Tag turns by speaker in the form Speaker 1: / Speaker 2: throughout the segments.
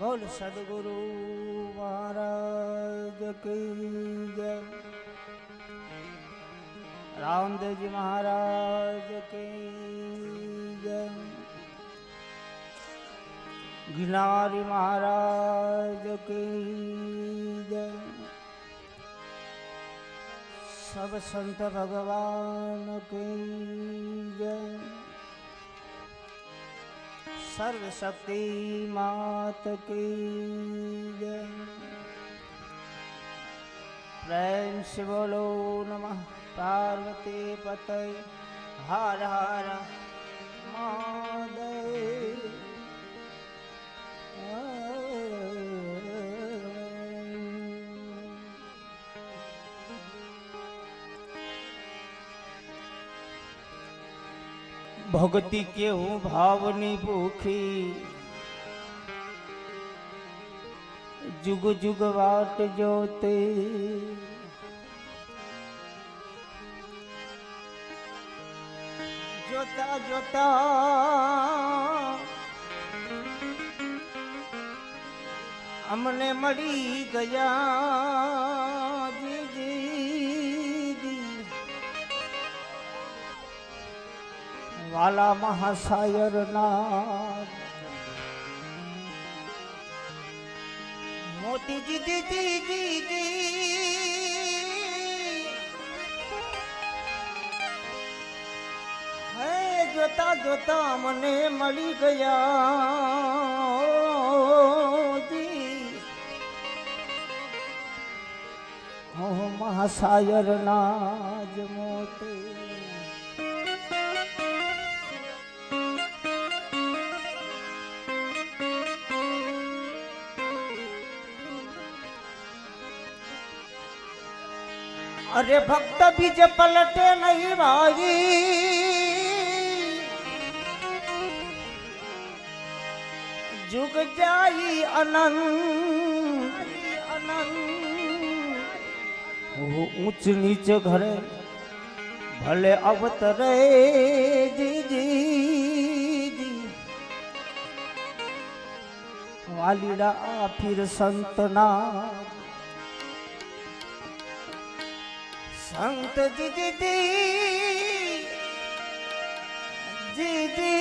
Speaker 1: બોલ સદગુરુ મહારાજ કી જય. રામદેવજી મહારાજ કી જય. ગિરનારી મહારાજ કી જય. સબ સંત ભગવાન કી જય. સર્વશક્તિ માત કી જય. પ્રેમ શિવલો નમ. પાર્વતી પતય. હર હર મા ભક્તિ કેવું ભાવની ભૂખી. જુગ જુગ વાટ જોતે. જોતા જોતા અમને મળી ગયા. વાલા મહાશાયરના મોતીજી દીદી દીદી હે, જોતા જોતા મને મળી ગયા. હું મહાસાયરના જ મોતી. અરે ભક્ત બીજ પલટે નહીં ભાઈ જુગ જાય અનંત. ઊંચ નીચ ઘરે ભલે અવતરે જી જી જી વાલીડા ફીર સંતના અંત જીદી જીદી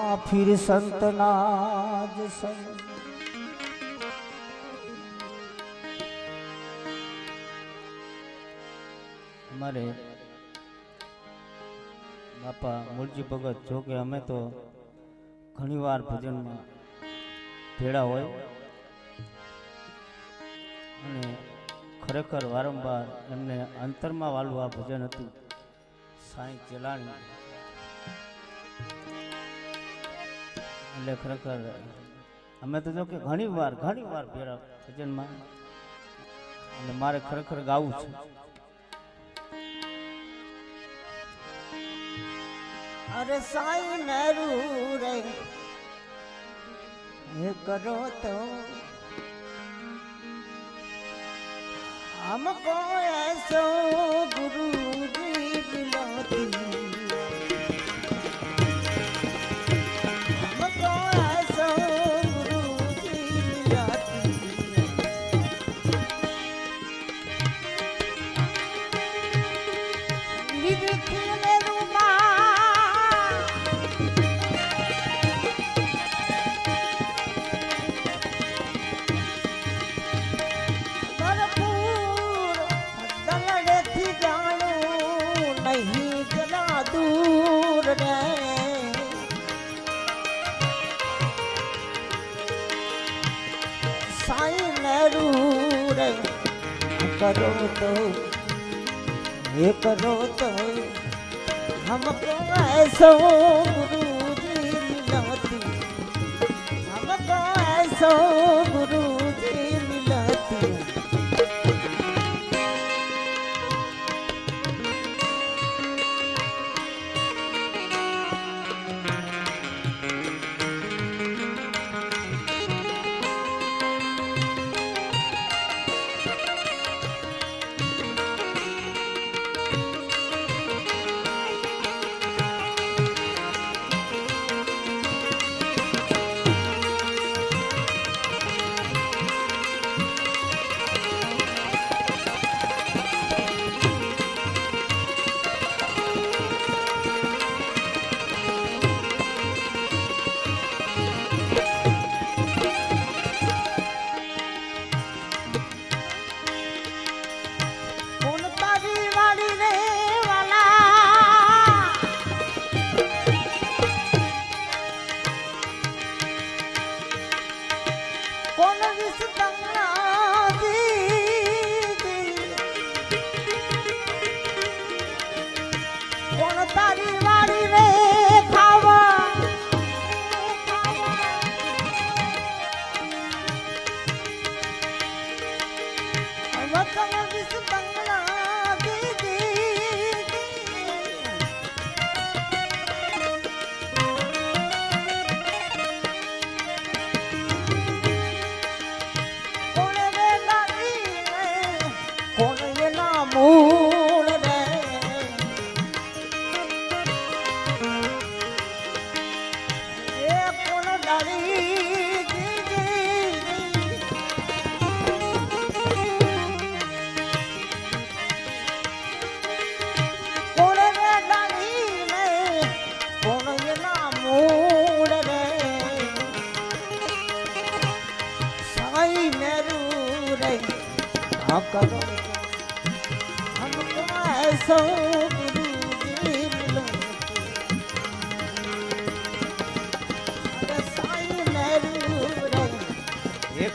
Speaker 1: આ ફિર સંતના જ સંત. અમારે બાપા મૂળજી ભગત, જો કે અમે તો ઘણીવાર ભજનમાં ભેળા હોય. અને ખરેખર વારંવાર એમને અંતરમાં વાલું આ ભજન હતું. સાંઈ ચેલાણી. એટલે ખરેખર અમે તો જો કે ઘણી વાર ઘણી વાર ભેળા ભજનમાં. એટલે મારે ખરેખર ગાવું છે. અરે સાઈ નરું રે ये करो तो हमको ऐसो गुरु जी સાઈ નરું રે કરો તો એ કરો તો हमको ऐसो गुरु जी मिलती हमको ऐसो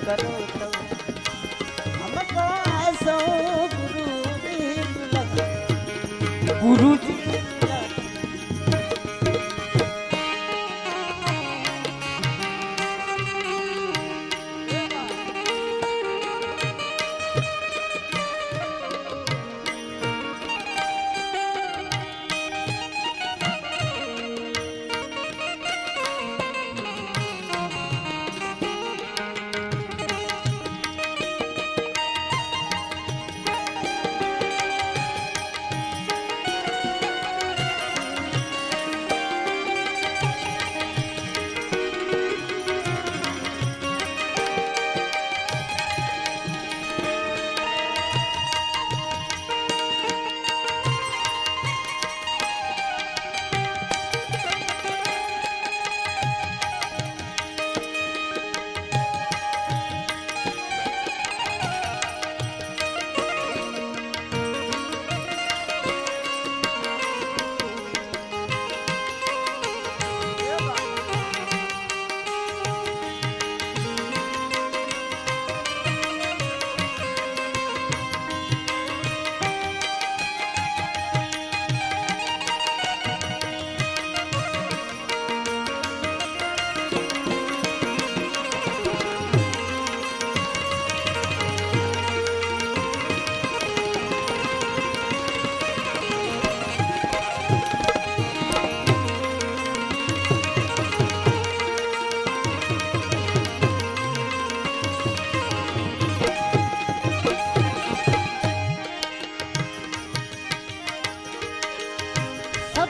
Speaker 2: करो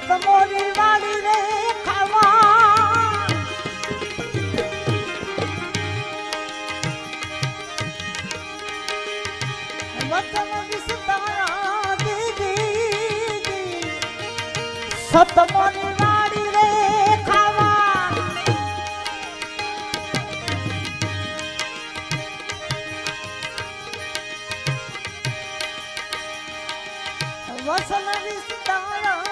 Speaker 2: સતમોની વાડી રે ખાવા. વસલ વિસ્તારા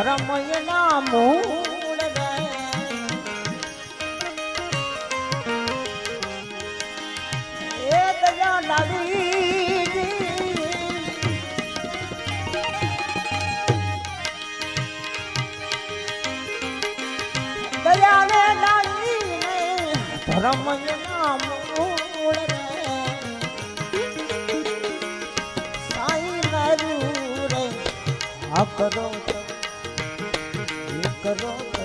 Speaker 2: રમયના મૂળ એક લાડી દયાને લાડીને રમયના મૂળ સાઈ મારું રે આ કરો i Oh, oh, oh.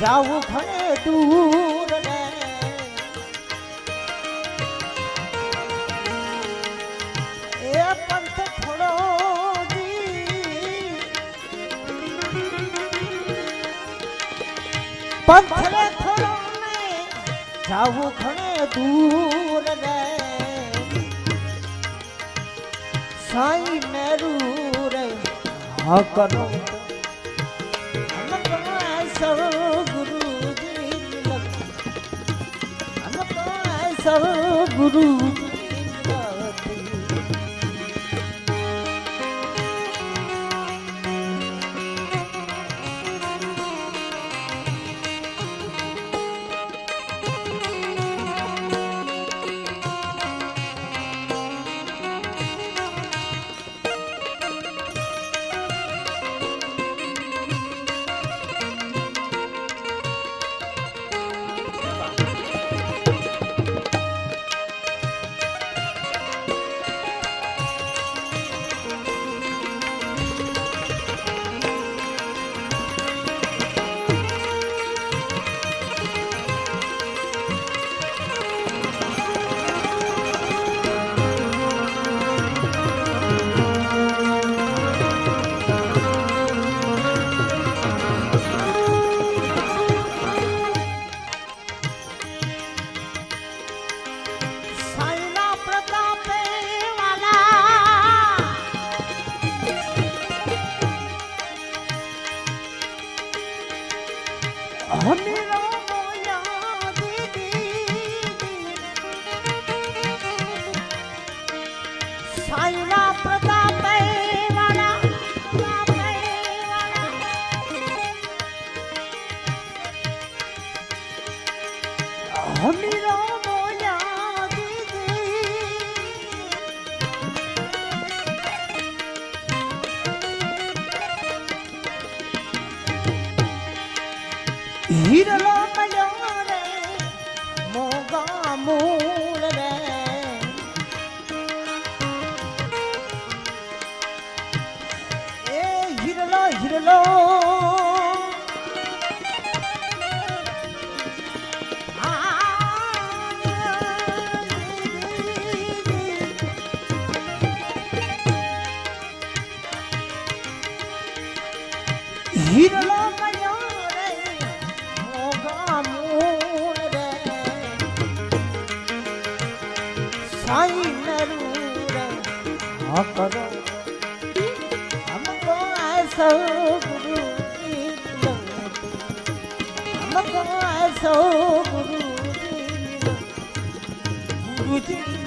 Speaker 2: જાવું ઘણે દૂર રે એ પંથ થોડો દી. પંથરે થોડો નહીં જાવું ઘણે દૂર રે સાઈ મેરું રે હા sabrım あれ હીરલો મળ્યો રે મોગા મૂળ રે એ હીરલો હીરલો. હીરલો સાઈ નરૂરા કરો હમકો આસો ગુરુ હમકો આસો ગુરુ ગુરુજી